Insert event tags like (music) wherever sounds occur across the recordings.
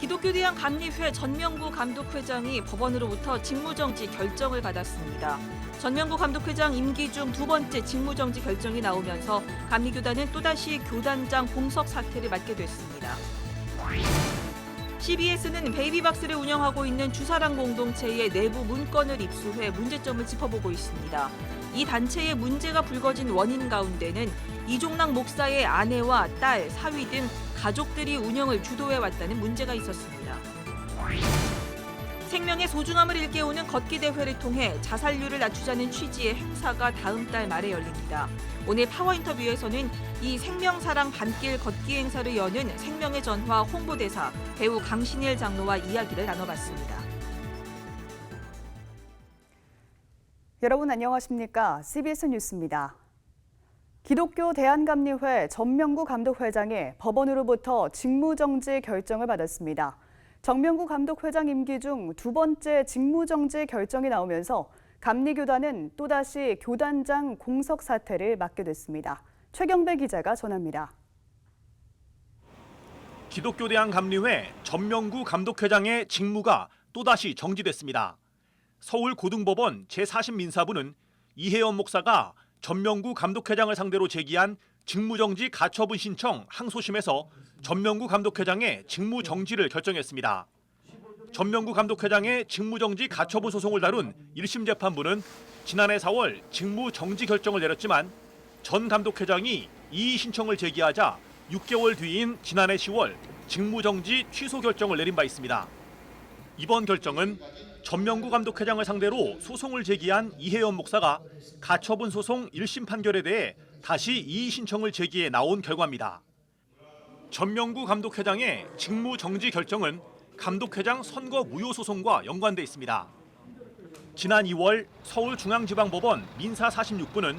기독교대학 감리회 전명구 감독회장이 법원으로부터 직무정지 결정을 받았습니다. 전명구 감독회장 임기 중 두 번째 직무정지 결정이 나오면서 감리교단은 또다시 교단장 공석 사태를 맞게 됐습니다. CBS는 베이비박스를 운영하고 있는 주사랑 공동체의 내부 문건을 입수해 문제점을 짚어보고 있습니다. 이 단체의 문제가 불거진 원인 가운데는 이종락 목사의 아내와 딸, 사위 등 가족들이 운영을 주도해 왔다는 문제가 있었습니다. 생명의 소중함을 일깨우는 걷기 대회를 통해 자살률을 낮추자는 취지의 행사가 다음 달 말에 열립니다. 오늘 파워 인터뷰에서는 이 생명사랑 반길 걷기 행사를 여는 생명의 전화 홍보대사 배우 강신일 장로와 이야기를 나눠봤습니다. 여러분 안녕하십니까? CBS 뉴스입니다. 기독교 대한감리회 전명구 감독회장이 법원으로부터 직무정지 결정을 받았습니다. 정명구 감독회장 임기 중 두 번째 직무정지 결정이 나오면서 감리교단은 또다시 교단장 공석 사태를 맞게 됐습니다. 최경배 기자가 전합니다. 기독교대학 감리회 전명구 감독회장의 직무가 또다시 정지됐습니다. 서울고등법원 제40민사부는 이혜연 목사가 전명구 감독회장을 상대로 제기한 직무정지 가처분 신청 항소심에서 전명구 감독회장의 직무정지를 결정했습니다. 전명구 감독회장의 직무정지 가처분 소송을 다룬 1심 재판부는 지난해 4월 직무정지 결정을 내렸지만 전 감독회장이 이의 신청을 제기하자 6개월 뒤인 지난해 10월 직무정지 취소 결정을 내린 바 있습니다. 이번 결정은 전명구 감독회장을 상대로 소송을 제기한 이혜연 목사가 가처분 소송 1심 판결에 대해 다시 이의 신청을 제기해 나온 결과입니다. 전명구 감독회장의 직무 정지 결정은 감독회장 선거 무효 소송과 연관돼 있습니다. 지난 2월 서울중앙지방법원 민사 46부는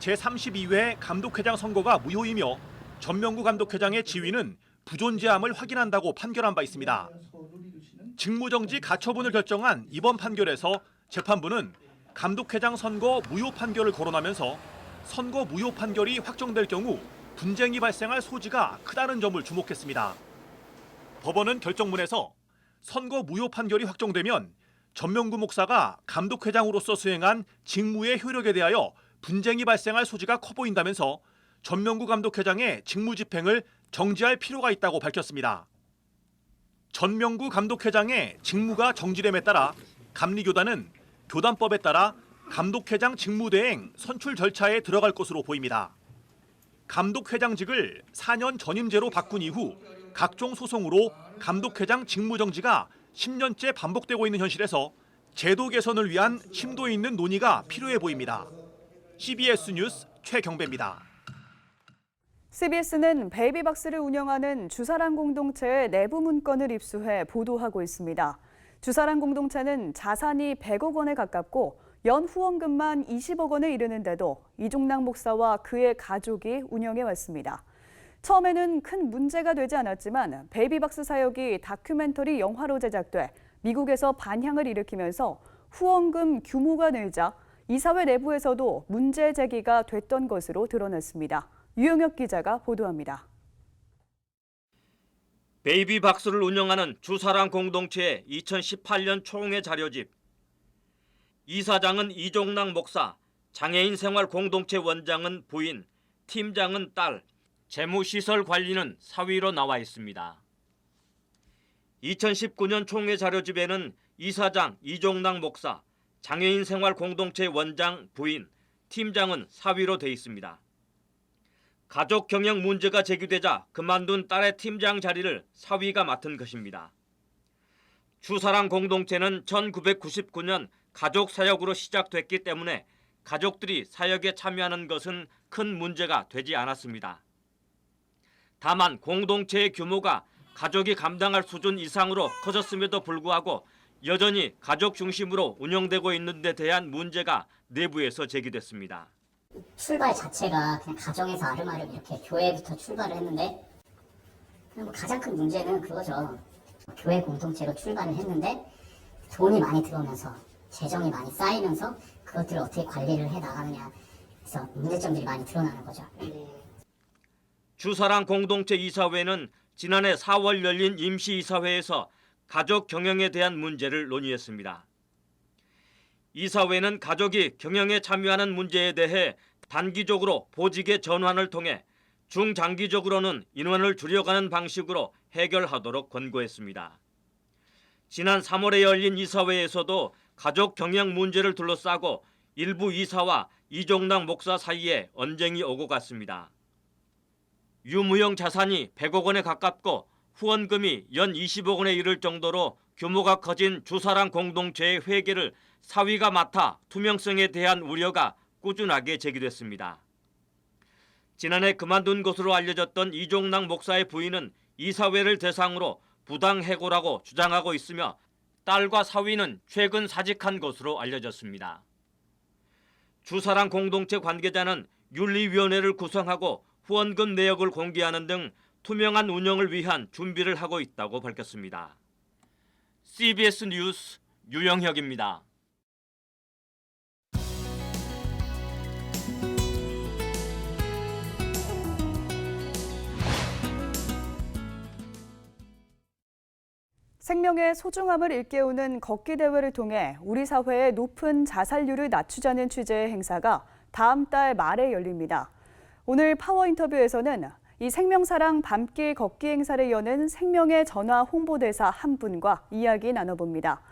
제32회 감독회장 선거가 무효이며 전명구 감독회장의 지위는 부존재함을 확인한다고 판결한 바 있습니다. 직무정지 가처분을 결정한 이번 판결에서 재판부는 감독회장 선거 무효 판결을 거론하면서 선거 무효 판결이 확정될 경우 분쟁이 발생할 소지가 크다는 점을 주목했습니다. 법원은 결정문에서 선거 무효 판결이 확정되면 전명구 목사가 감독회장으로서 수행한 직무의 효력에 대하여 분쟁이 발생할 소지가 커 보인다면서 전명구 감독회장의 직무 집행을 정지할 필요가 있다고 밝혔습니다. 전명구 감독회장의 직무가 정지됨에 따라 감리교단은 교단법에 따라 감독회장 직무대행 선출 절차에 들어갈 것으로 보입니다. 감독회장직을 4년 전임제로 바꾼 이후 각종 소송으로 감독회장 직무정지가 10년째 반복되고 있는 현실에서 제도 개선을 위한 심도 있는 논의가 필요해 보입니다. CBS 뉴스 최경배입니다. CBS는 베이비박스를 운영하는 주사랑 공동체의 내부 문건을 입수해 보도하고 있습니다. 주사랑 공동체는 자산이 100억 원에 가깝고 연 후원금만 20억 원에 이르는데도 이종락 목사와 그의 가족이 운영해 왔습니다. 처음에는 큰 문제가 되지 않았지만 베이비박스 사역이 다큐멘터리 영화로 제작돼 미국에서 반향을 일으키면서 후원금 규모가 늘자 이사회 내부에서도 문제 제기가 됐던 것으로 드러났습니다. 유영혁 기자가 보도합니다. 베이비 박스를 운영하는 주사랑 공동체의 2018년 총회 자료집. 이사장은 이종락 목사, 장애인 생활 공동체 원장은 부인, 팀장은 딸, 재무시설 관리는 사위로 나와 있습니다. 2019년 총회 자료집에는 이사장 이종락 목사, 장애인 생활 공동체 원장 부인, 팀장은 사위로 돼 있습니다. 가족 경영 문제가 제기되자 그만둔 딸의 팀장 자리를 사위가 맡은 것입니다. 주사랑 공동체는 1999년 가족 사역으로 시작됐기 때문에 가족들이 사역에 참여하는 것은 큰 문제가 되지 않았습니다. 다만 공동체의 규모가 가족이 감당할 수준 이상으로 커졌음에도 불구하고 여전히 가족 중심으로 운영되고 있는 데 대한 문제가 내부에서 제기됐습니다. 출발 자체가 그냥 가정에서 아름아름 이렇게 교회부터 출발을 했는데 뭐 가장 큰 문제는 그거죠. 교회 공동체로 출발을 했는데 돈이 많이 들어오면서 재정이 많이 쌓이면서 그것들을 어떻게 관리를 해 나가느냐 그래서 문제점들이 많이 드러나는 거죠. 주사랑 공동체 이사회는 지난해 4월 열린 임시이사회에서 가족 경영에 대한 문제를 논의했습니다. 이사회는 가족이 경영에 참여하는 문제에 대해 단기적으로 보직의 전환을 통해 중장기적으로는 인원을 줄여가는 방식으로 해결하도록 권고했습니다. 지난 3월에 열린 이사회에서도 가족 경영 문제를 둘러싸고 일부 이사와 이종락 목사 사이에 언쟁이 오고 갔습니다. 유무형 자산이 100억 원에 가깝고 후원금이 연 20억 원에 이를 정도로 규모가 커진 주사랑 공동체의 회계를 사위가 맡아 투명성에 대한 우려가 꾸준하게 제기됐습니다. 지난해 그만둔 것으로 알려졌던 이종락 목사의 부인은 이사회를 대상으로 부당 해고라고 주장하고 있으며 딸과 사위는 최근 사직한 것으로 알려졌습니다. 주사랑 공동체 관계자는 윤리위원회를 구성하고 후원금 내역을 공개하는 등 투명한 운영을 위한 준비를 하고 있다고 밝혔습니다. CBS 뉴스 유영혁입니다. 생명의 소중함을 일깨우는 걷기 대회를 통해 우리 사회의 높은 자살률을 낮추자는 취재의 행사가 다음 달 말에 열립니다. 오늘 파워 인터뷰에서는 이 생명사랑 밤길 걷기 행사를 여는 생명의 전화 홍보대사 한 분과 이야기 나눠봅니다.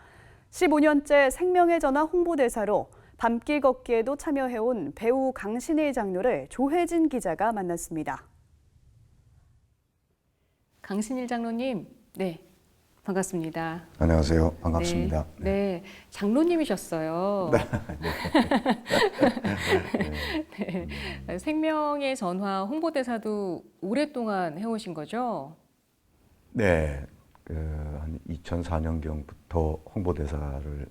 15년째 생명의 전화 홍보대사로 밤길 걷기에도 참여해온 배우 강신의 장로를 조혜진 기자가 만났습니다. 강신일 장로님, 네, 반갑습니다. 안녕하세요. 반갑습니다. 네, 네, 장로님이셨어요. (laughs) (laughs) 네. 생명의 전화 홍보대사도 오랫동안 해오신 거죠? 네, 그, 한 2004년경부터 홍보대사를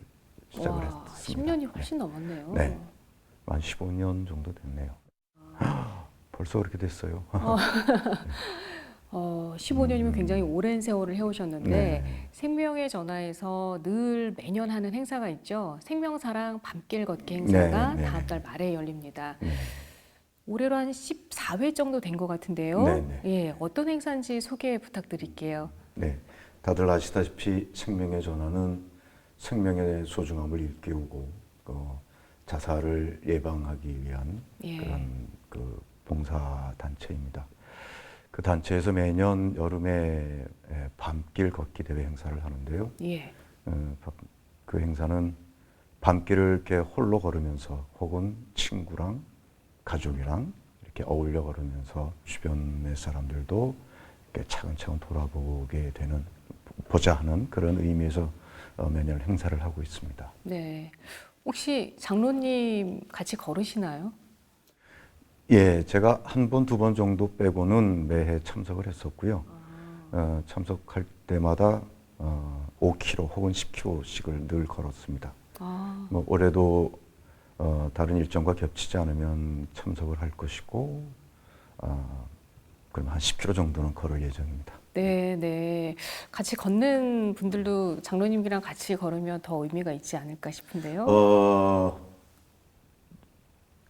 시작을 와, 했습니다. 10년이 훨씬 넘었네요. 네. 한 15년 정도 됐네요. (gasps) 벌써 그렇게 됐어요. 어, (laughs) 15년이면 굉장히 오랜 세월을 해오셨는데 네. 생명의 전화에서 늘 매년 하는 행사가 있죠. 생명사랑 밤길 걷기 행사가 네, 네, 다음 네. 달 말에 열립니다. 네. 올해로 한 14회 정도 된 것 같은데요. 네, 네. 예, 어떤 행사인지 소개 부탁드릴게요. 네, 다들 아시다시피 생명의 전환은 생명의 소중함을 일깨우고 어, 자살을 예방하기 위한 예. 그런 그 봉사 단체입니다. 그 단체에서 매년 여름에 에, 밤길 걷기 대회 행사를 하는데요. 예. 어, 바- 그 행사는 밤길을 이렇게 홀로 걸으면서 혹은 친구랑 가족이랑 이렇게 어울려 걸으면서 주변의 사람들도 이렇게 차근차근 돌아보게 되는 보자 하는 그런 의미에서 어, 매년 행사를 하고 있습니다. 네. 혹시 장로님 같이 걸으시나요? 예, 제가 한 번, 두 번 정도 빼고는 매해 참석을 했었고요. 어, 참석할 때마다 어, 5km 혹은 10km씩을 늘 걸었습니다. 아, 뭐 올해도 어, 다른 일정과 겹치지 않으면 참석을 할 것이고, 어, 그럼 한 10km 정도는 걸을 예정입니다. 네, 네. 같이 걷는 분들도 장로님이랑 같이 걸으면 더 의미가 있지 않을까 싶은데요. 어,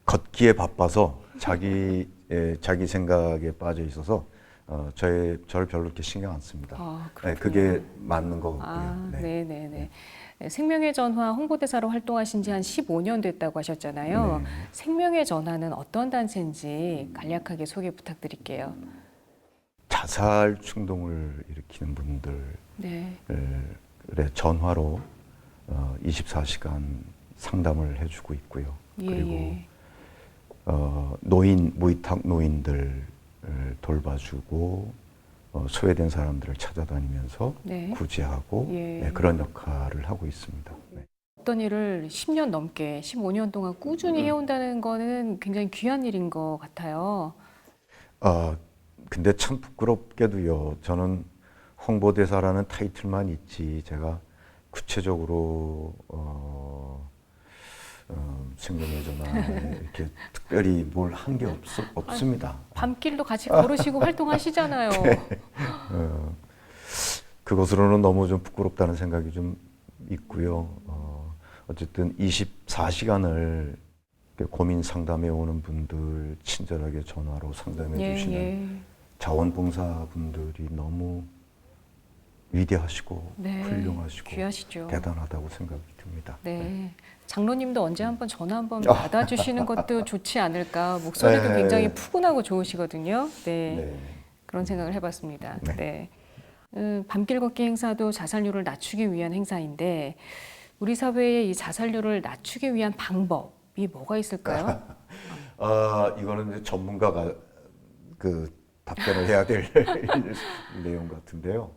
걷기에 바빠서 자기 예, 자기 생각에 빠져 있어서 어, 저의 저를 별로 이렇게 신경 안 씁니다. 아, 네. 그게 맞는 것 같고요. 아, 네. 네, 네, 생명의 전화 홍보대사로 활동하신 지 한 15년 됐다고 하셨잖아요. 네. 생명의 전화는 어떤 단체인지 간략하게 소개 부탁드릴게요. 자살 충동을 일으키는 분들의 네. 전화로 어, 24시간 상담을 해주고 있고요. 예, 그리고 예. 어, 노인 무위탁 노인들을 돌봐주고 어, 소외된 사람들을 찾아다니면서 네. 구제하고 예. 네, 그런 역할을 하고 있습니다. 네. 어떤 일을 10년 넘게, 15년 동안 꾸준히 음. 해온다는 거는 굉장히 귀한 일인 것 같아요. 아 근데 참 부끄럽게도요. 저는 홍보대사라는 타이틀만 있지 제가 구체적으로 어, 어, 생명의 전화에 이렇게 특별히 뭘 한 게 없습니다. 밤길도 같이 걸으시고 활동하시잖아요. (laughs) 어, 그것으로는 너무 좀 부끄럽다는 생각이 좀 있고요. 어, 어쨌든 24시간을 고민 상담해 오는 분들 친절하게 전화로 상담해 예, 주시는 예. 자원봉사분들이 너무 위대하시고 네, 훌륭하시고 귀하시죠. 대단하다고 생각이 듭니다. 네. 장로님도 언제 한번 전화 한번 아. 받아주시는 것도 좋지 않을까. 목소리도 네. 굉장히 푸근하고 좋으시거든요. 네. 네. 그런 생각을 해봤습니다. 네. 네. 음, 밤길 걷기 행사도 자살률을 낮추기 위한 행사인데 우리 사회의 이 자살률을 낮추기 위한 방법이 뭐가 있을까요? (laughs) 아 이거는 이제 전문가가 그 답변을 해야 될 (laughs) 내용 같은데요.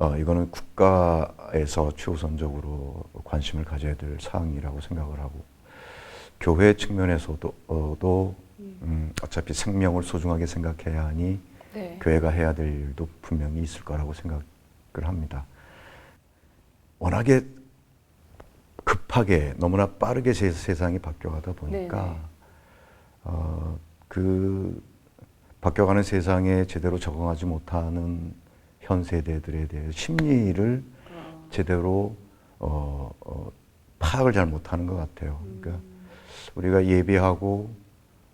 어, 이거는 국가에서 최우선적으로 관심을 가져야 될 사항이라고 생각을 하고 교회 측면에서도 어, 도, 음, 어차피 생명을 소중하게 생각해야 하니 네. 교회가 해야 될 일도 분명히 있을 거라고 생각을 합니다. 워낙에 급하게 너무나 빠르게 세, 세상이 바뀌어가다 보니까 네네. 어, 그 바뀌어가는 세상에 제대로 적응하지 못하는 현 세대들에 대해 심리를 제대로 어, 어, 파악을 잘 못하는 것 같아요. 그러니까 우리가 예배하고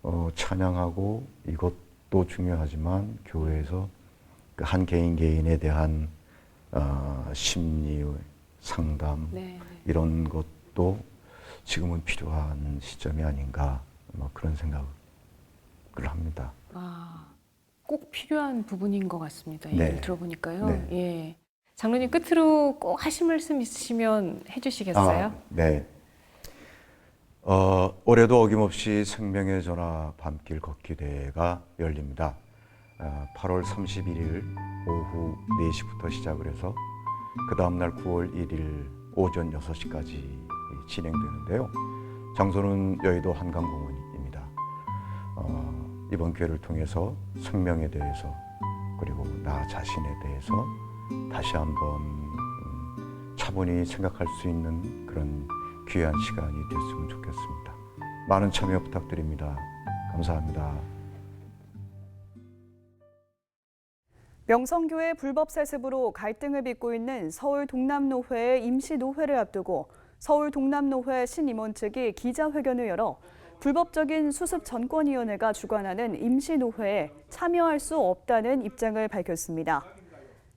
어, 찬양하고 이것도 중요하지만 교회에서 그 한 개인 개인에 대한 어, 심리 상담 네. 이런 것도 지금은 필요한 시점이 아닌가 뭐 그런 생각을 합니다. 아, 꼭 필요한 부분인 것 같습니다. 네. 얘기를 들어보니까요. 네. 예. 장로님 끝으로 꼭 하실 말씀 있으시면 해주시겠어요? 아, 네. 어, 올해도 어김없이 생명의 전화 밤길 걷기 대회가 열립니다. 아, 8월 31일 오후 4시부터 시작을 해서 그 다음날 9월 1일 오전 6시까지 진행되는데요. 장소는 여의도 한강공원입니다. 어, 이번 기회를 통해서 생명에 대해서 그리고 나 자신에 대해서 다시 한번 음, 차분히 생각할 수 있는 그런 귀한 시간이 됐으면 좋겠습니다. 많은 참여 부탁드립니다. 감사합니다. 명성교회 불법 세습으로 갈등을 빚고 있는 서울 동남노회의 임시 노회를 앞두고 서울 동남노회 신임원 측이 기자회견을 열어 불법적인 수습 전권위원회가 주관하는 임시노회에 참여할 수 없다는 입장을 밝혔습니다.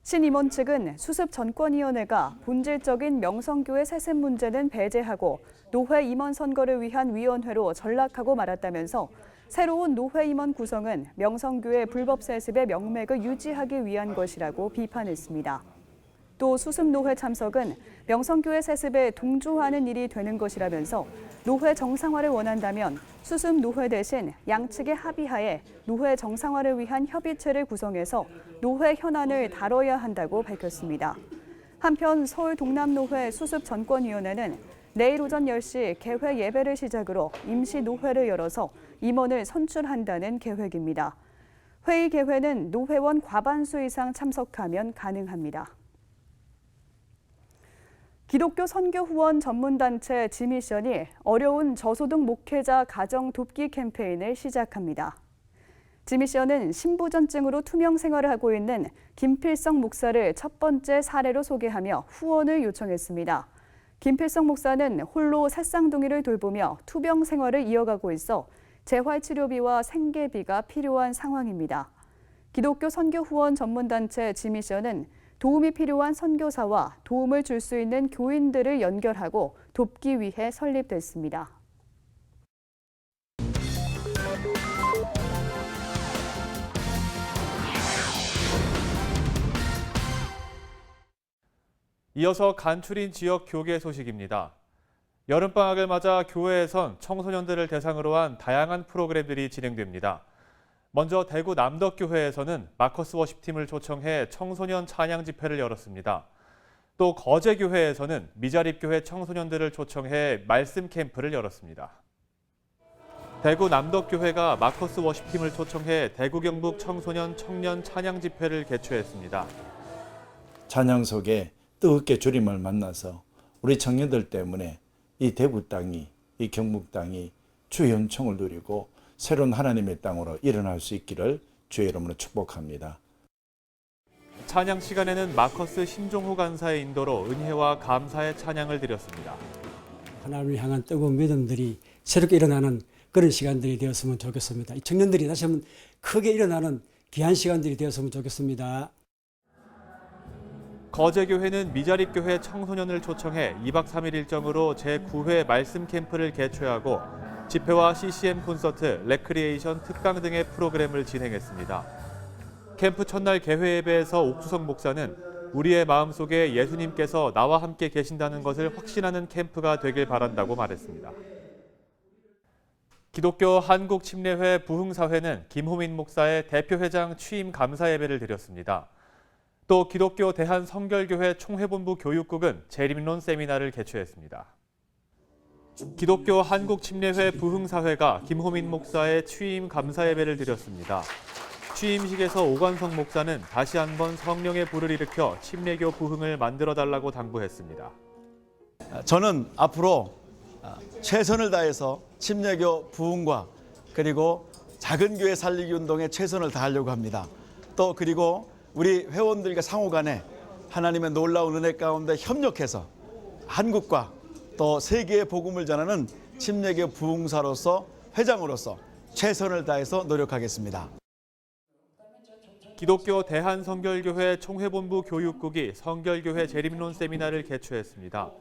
신임원 측은 수습 전권위원회가 본질적인 명성교회 세습 문제는 배제하고 노회 임원 선거를 위한 위원회로 전락하고 말았다면서 새로운 노회 임원 구성은 명성교회 불법 세습의 명맥을 유지하기 위한 것이라고 비판했습니다. 또 수습 노회 참석은 명성교회 세습에 동조하는 일이 되는 것이라면서 노회 정상화를 원한다면 수습 노회 대신 양측의 합의하에 노회 정상화를 위한 협의체를 구성해서 노회 현안을 다뤄야 한다고 밝혔습니다. 한편 서울 동남노회 수습 전권위원회는 내일 오전 10시 개회 예배를 시작으로 임시 노회를 열어서 임원을 선출한다는 계획입니다. 회의 개회는 노회원 과반수 이상 참석하면 가능합니다. 기독교 선교 후원 전문단체 지미션이 어려운 저소득 목회자 가정 돕기 캠페인을 시작합니다. 지미션은 신부전증으로 투명 생활을 하고 있는 김필성 목사를 첫 번째 사례로 소개하며 후원을 요청했습니다. 김필성 목사는 홀로 살상둥이를 돌보며 투병 생활을 이어가고 있어 재활치료비와 생계비가 필요한 상황입니다. 기독교 선교 후원 전문단체 지미션은 도움이 필요한 선교사와 도움을 줄 수 있는 교인들을 연결하고 돕기 위해 설립됐습니다. 이어서 간추린 지역 교계 소식입니다. 여름방학을 맞아 교회에선 청소년들을 대상으로 한 다양한 프로그램들이 진행됩니다. 먼저 대구 남덕교회에서는 마커스 워십팀을 초청해 청소년 찬양 집회를 열었습니다. 또 거제교회에서는 미자립교회 청소년들을 초청해 말씀 캠프를 열었습니다. 대구 남덕교회가 마커스 워십팀을 초청해 대구 경북 청소년 청년 찬양 집회를 개최했습니다. 찬양 속에 뜨겁게 주님을 만나서 우리 청년들 때문에 이 대구 땅이 이 경북 땅이 주의 은총을 누리고 새로운 하나님의 땅으로 일어날 수 있기를 주의 이름으로 축복합니다. 찬양 시간에는 마커스 신종후 간사의 인도로 은혜와 감사의 찬양을 드렸습니다. 하나님을 향한 뜨거운 믿음들이 새롭게 일어나는 그런 시간들이 되었으면 좋겠습니다. 이 청년들이 다시 한번 크게 일어나는 귀한 시간들이 되었으면 좋겠습니다. 거제교회는 미자립교회 청소년을 초청해 2박 3일 일정으로 제9회 말씀 캠프를 개최하고 집회와 CCM 콘서트, 레크리에이션 특강 등의 프로그램을 진행했습니다. 캠프 첫날 개회 예배에서 옥수성 목사는 우리의 마음속에 예수님께서 나와 함께 계신다는 것을 확신하는 캠프가 되길 바란다고 말했습니다. 기독교 한국침례회 부흥사회는 김호민 목사의 대표회장 취임 감사 예배를 드렸습니다. 또 기독교 대한성결교회 총회본부 교육국은 재림론 세미나를 개최했습니다. 기독교 한국침례회 부흥사회가 김호민 목사의 취임 감사 예배를 드렸습니다. 취임식에서 오관성 목사는 다시 한번 성령의 불을 일으켜 침례교 부흥을 만들어 달라고 당부했습니다. 저는 앞으로 최선을 다해서 침례교 부흥과 그리고 작은 교회 살리기 운동에 최선을 다하려고 합니다. 또 그리고 우리 회원들과 상호 간에 하나님의 놀라운 은혜 가운데 협력해서 한국과 또 세계의 복음을 전하는 침례교 부흥사로서 회장으로서 최선을 다해서 노력하겠습니다. 기독교 대한성결교회 총회본부 교육국이 성결교회 재림론 세미나를 개최했습니다.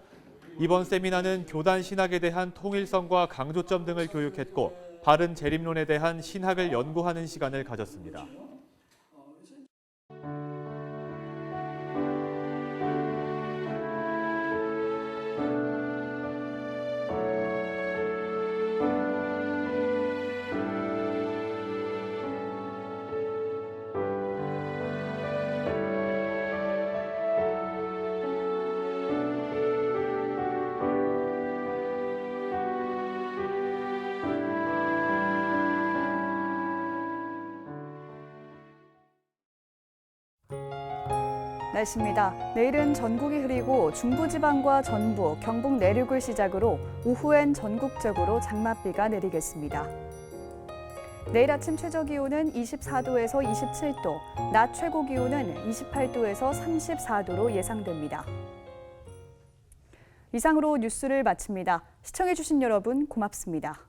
이번 세미나는 교단 신학에 대한 통일성과 강조점 등을 교육했고 바른 재림론에 대한 신학을 연구하는 시간을 가졌습니다. 날씨입니다. 내일은 전국이 흐리고 중부지방과 전부, 경북 내륙을 시작으로 오후엔 전국적으로 장맛비가 내리겠습니다. 내일 아침 최저 기온은 24도에서 27도, 낮 최고 기온은 28도에서 34도로 예상됩니다. 이상으로 뉴스를 마칩니다. 시청해주신 여러분 고맙습니다.